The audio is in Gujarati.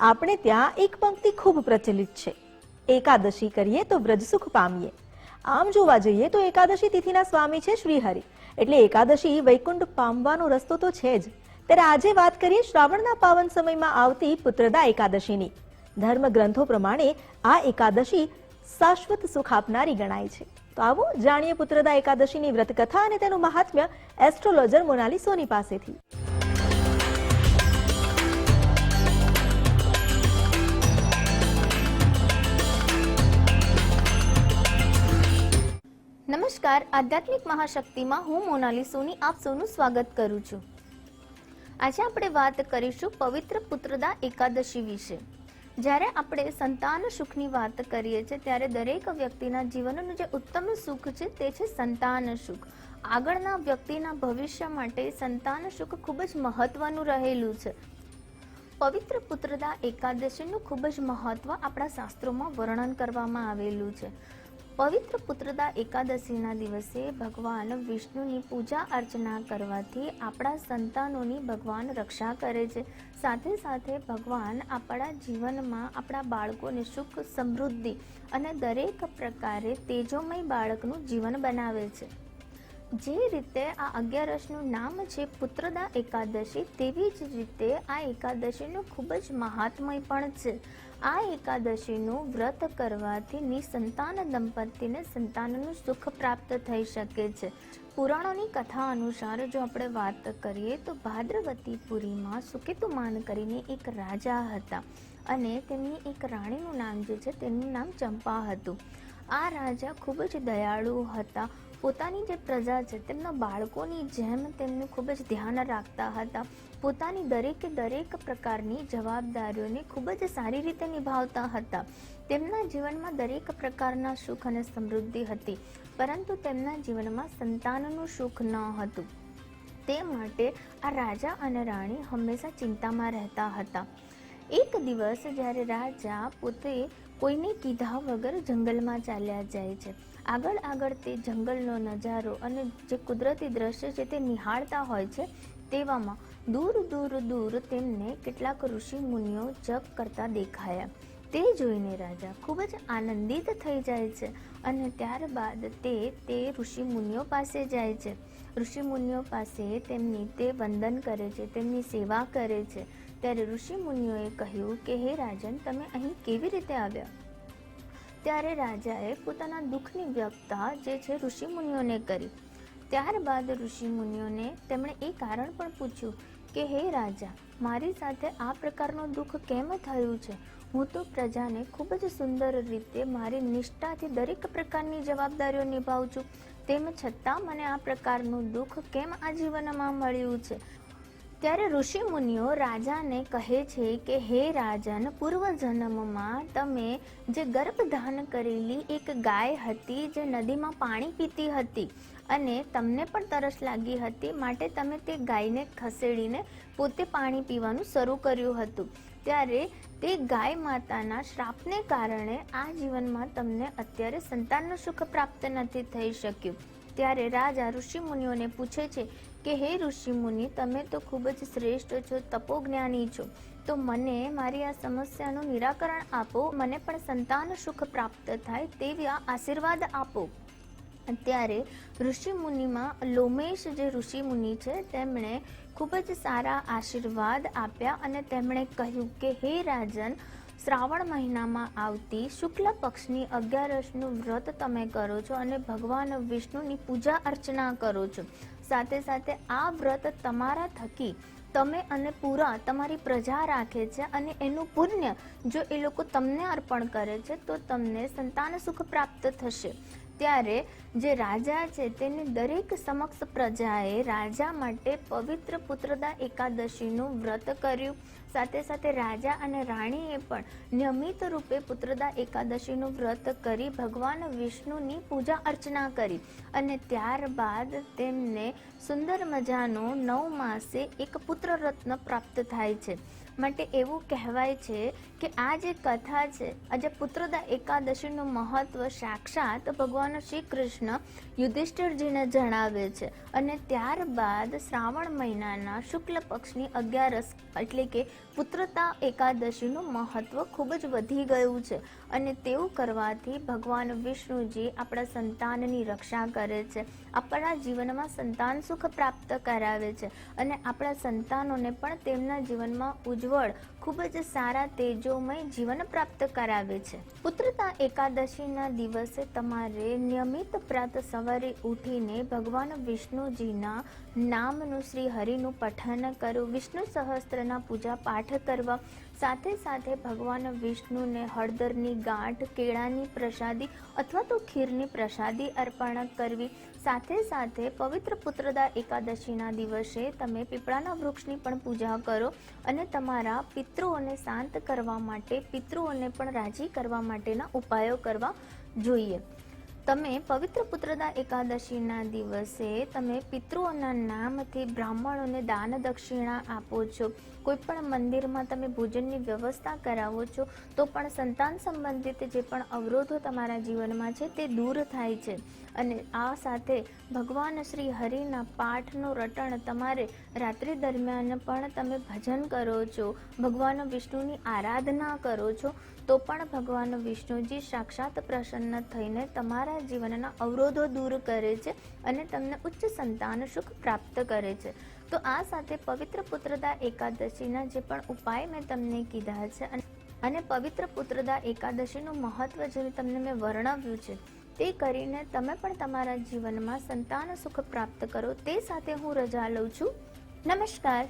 આપણે ત્યાં એક પંક્તિ ખૂબ પ્રચલિત છે. એકાદશી કરીએ તો વ્રજસુખ પામીએ. આમ જોવા જઈએ તો એકાદશી તિથિના સ્વામી છે શ્રીહરિ. એટલે એકાદશી વૈકુંઠ પામવાનો રસ્તો તો છે જ. ત્યારે આજે વાત કરીએ શ્રાવણના પાવન સમયમાં આવતી પુત્રદા એકાદશીની. ધર્મ ગ્રંથો પ્રમાણે આ એકાદશી શાશ્વત સુખ આપનારી ગણાય છે. તો આવો જાણીએ પુત્રદા એકાદશીની વ્રત કથા અને તેનું મહાત્મ્ય એસ્ટ્રોલોજર મોનાલી સોની પાસેથી. નમસ્કાર આધ્યાત્મિક મહાશક્તિમાં હું મોનાલી સોની આપ સૌનું સ્વાગત કરું છું. આજે આપણે વાત કરીશું પવિત્ર પુત્રદા એકાદશી વિશે. જ્યારે આપણે સંતાન સુખની વાત કરીએ છીએ, ત્યારે દરેક વ્યક્તિના જીવનનું જે ઉત્તમ સુખ છે, તે છે સંતાન સુખ. આગળના વ્યક્તિના ભવિષ્ય માટે સંતાન સુખ ખૂબ જ મહત્વનું રહેલું છે. પવિત્ર પુત્રદા એકાદશીનું ખૂબ જ મહત્વ આપણા શાસ્ત્રોમાં વર્ણન કરવામાં આવેલું છે. પવિત્ર પુત્રદા એકાદશીના દિવસે ભગવાન વિષ્ણુની પૂજા અર્ચના કરવાથી આપણા સંતાનોની ભગવાન રક્ષા કરે છે. સાથે સાથે ભગવાન આપણા જીવનમાં આપણા બાળકોને સુખ, સમૃદ્ધિ અને દરેક પ્રકારે તેજોમય બાળકનું જીવન બનાવે છે. જે રીતે આ અગિયારસનું નામ છે પુત્રદા એકાદશી, તેવી જ રીતે આ એકાદશીનું ખૂબ જ મહાત્મય પણ છે. આ એકાદશીનું વ્રત કરવાથી નિસંતાન દંપતીને સંતાનનું સુખ પ્રાપ્ત થઈ શકે છે. પુરાણોની કથા અનુસાર જો આપણે વાત કરીએ તો ભાદ્રવતી પુરીમાં સુકેતુમાન કરીને એક રાજા હતા અને તેમની એક રાણીનું નામ જે છે તેનું નામ ચંપા હતું. આ રાજા ખૂબ જ દયાળુ હતા પોતાની જે પ્રજા છે, તેમના બાળકોની જેમ તેમનું ખૂબ જ ધ્યાન રાખતા હતા. પોતાની દરેકે દરેક પ્રકારની જવાબદારીઓને ખૂબ જ સારી રીતે નિભાવતા હતા. તેમના જીવનમાં દરેક પ્રકારના સુખ અને સમૃદ્ધિ હતી, પરંતુ તેમના જીવનમાં સંતાનનું સુખ ન હતું. તે માટે આ રાજા અને રાણી હંમેશા ચિંતામાં રહેતા હતા. એક દિવસ જ્યારે રાજા પોતે કોઈને કીધા વગર જંગલમાં ચાલ્યા જાય છે આગળ આગળ તે જંગલનો નજારો અને જે કુદરતી દ્રશ્ય છે તે નિહાળતા હોય છે તેવામાં દૂર દૂર દૂર તેમને કેટલાક ઋષિ મુનિઓ જપ કરતા દેખાયા. તે જોઈને રાજા ખૂબ જ આનંદિત થઈ જાય છે અને ત્યારબાદ તે તે ઋષિ મુનિઓ પાસે જાય છે. ઋષિ મુનિઓ પાસે તેમની તે વંદન કરે છે, તેમની સેવા કરે છે. ત્યારે ઋષિ મુનિઓએ કહ્યું કે, હે રાજન, તમે અહીં કેવી રીતે આવ્યા? ત્યારે રાજાએ પોતાના દુઃખની વ્યક્તતા જે છે ઋષિમુનિઓને કરી. ત્યારબાદ ઋષિમુનિઓને તેમણે એ કારણ પણ પૂછ્યું કે, હે રાજા, મારી સાથે આ પ્રકારનું દુઃખ કેમ થયું છે? હું તો પ્રજાને ખૂબ જ સુંદર રીતે મારી નિષ્ઠાથી દરેક પ્રકારની જવાબદારીઓ નિભાવું છું. તેમ છતાં મને આ પ્રકારનું દુઃખ કેમ આ જીવનમાં મળ્યું છે? ત્યારે ઋષિ મુનિઓ રાજાને કહે છે કે, હે રાજન પૂર્વ જન્મમાં તમે જે ગર્ભધાન કરેલી એક ગાય હતી, જે નદીમાં પાણી પીતી હતી અને તમને પણ તરસ લાગી હતી, માટે તમે તે ગાયને ખસેડીને પોતે પાણી પીવાનું શરૂ કર્યું હતું. ત્યારે તે ગાય માતાના શ્રાપને કારણે આ જીવનમાં તમને અત્યારે સંતાનનું સુખ પ્રાપ્ત નથી થઈ શક્યું. ત્યારે રાજા ઋષિ મુનિઓને પૂછે છે કે હે ઋષિ મુનિ તમે તો ખૂબ જ શ્રેષ્ઠ છો, તપોજ્ઞાની છો. તો મને મારી આ સમસ્યાનું નિરાકરણ આપો, મને પણ સંતાન સુખ પ્રાપ્ત થાય તેવી આશીર્વાદ આપો. ત્યારે ઋષિ મુનિમાં લોમેશ જે ઋષિ મુનિ છે, તેમણે ખૂબ જ સારા આશીર્વાદ આપ્યા અને તેમણે કહ્યું કે, હે રાજન, શ્રાવણ મહિનામાં આવતી શુક્લ પક્ષની અગિયારસનું વ્રત તમે કરો છો અને ભગવાન વિષ્ણુની પૂજા અર્ચના કરો છો. સાથે સાથે આ વ્રત તમારા થકી તમે અને પૂરા તમારી પ્રજા રાખે છે અને એનું પુણ્ય જો એ લોકો તમને અર્પણ કરે છે, તો તમને સંતાન સુખ પ્રાપ્ત થશે. ત્યારે જે રાજા છે તેને દરેક સમક્ષ પ્રજાએ રાજા માટે પવિત્ર પુત્રદા એકાદશીનું વ્રત કર્યું. સાથે સાથે રાજા અને રાણીએ પણ નિયમિત રૂપે પુત્રદા એકાદશીનું વ્રત કરી ભગવાન વિષ્ણુની પૂજા અર્ચના કરી અને ત્યારબાદ તેમને સુંદર મજાનો નવ માસે એક પુત્ર રત્ન પ્રાપ્ત થાય છે. માટે એવું કહેવાય છે કે આ જે કથા છે, આ જે પુત્રદા એકાદશીનું મહત્વ સાક્ષાત ભગવાન શ્રી કૃષ્ણ યુધિષ્ઠિરજીને જણાવે છે અને ત્યારબાદ શ્રાવણ મહિનાના શુક્લ પક્ષની અગિયારસ એટલે કે પુત્રતા એકાદશીનું મહત્વ ખૂબ જ વધી ગયું છે અને તેવું કરવાથી ભગવાન વિષ્ણુજી આપણા સંતાનની રક્ષા કરે છે, આપણા જીવનમાં સંતાન સુખ પ્રાપ્ત કરાવે છે અને આપણા સંતાનોને પણ તેમના જીવનમાં ઉજ્જવળ ખૂબ જ સારા તેજોમય જીવન પ્રાપ્ત કરાવે છે. પુત્રતા એકાદશીના દિવસે તમારે નિયમિત પ્રાત સવારે ઉઠીને ભગવાન વિષ્ણુજીના નામનું શ્રી હરિનું પઠન કરવું વિષ્ણુ સહસ્ત્રના પૂજા પાઠ કરવા સાથે સાથે ભગવાન વિષ્ણુને હળદરની ગાંઠ, કેળાની પ્રસાદી અથવા તો ખીરની પ્રસાદી અર્પણ કરવી. સાથે સાથે પવિત્ર પુત્રદા એકાદશીના દિવસે તમે પીપળાના વૃક્ષની પણ પૂજા કરો અને તમારા પિતૃઓને શાંત કરવા માટે, પિતૃઓને પણ રાજી કરવા માટેના ઉપાયો કરવા જોઈએ. તમે પવિત્ર પુત્રદા એકાદશીના દિવસે તમે પિતૃઓના નામથી બ્રાહ્મણોને દાન દક્ષિણા આપો છો. કોઈ પણ મંદિરમાં તમે ભોજનની વ્યવસ્થા કરાવો છો, તો પણ સંતાન સંબંધિત જે પણ અવરોધો તમારા જીવનમાં છે તે દૂર થાય છે. અને આ સાથે ભગવાન શ્રી હરિના પાઠનું રટણ તમારે રાત્રિ દરમિયાન પણ તમે ભજન કરો છો, ભગવાન વિષ્ણુની આરાધના કરો છો, તો પણ ભગવાન વિષ્ણુજી સાક્ષાત પ્રસન્ન થઈને તમારા જીવનના અવરોધો દૂર કરે છે અને તમને ઉચ્ચ સંતાન સુખ પ્રાપ્ત કરે છે. તો આ સાથે પવિત્ર પુત્રદા એકાદશીના જે પણ ઉપાય મેં તમને કીધા છે અને- પવિત્ર પુત્રદા એકાદશીનું મહત્વ જે તમને મેં વર્ણવ્યું છે, તે કરીને તમે પણ તમારા જીવનમાં સંતાન સુખ પ્રાપ્ત કરો. તે સાથે હું રજા લઉં છું. નમસ્કાર.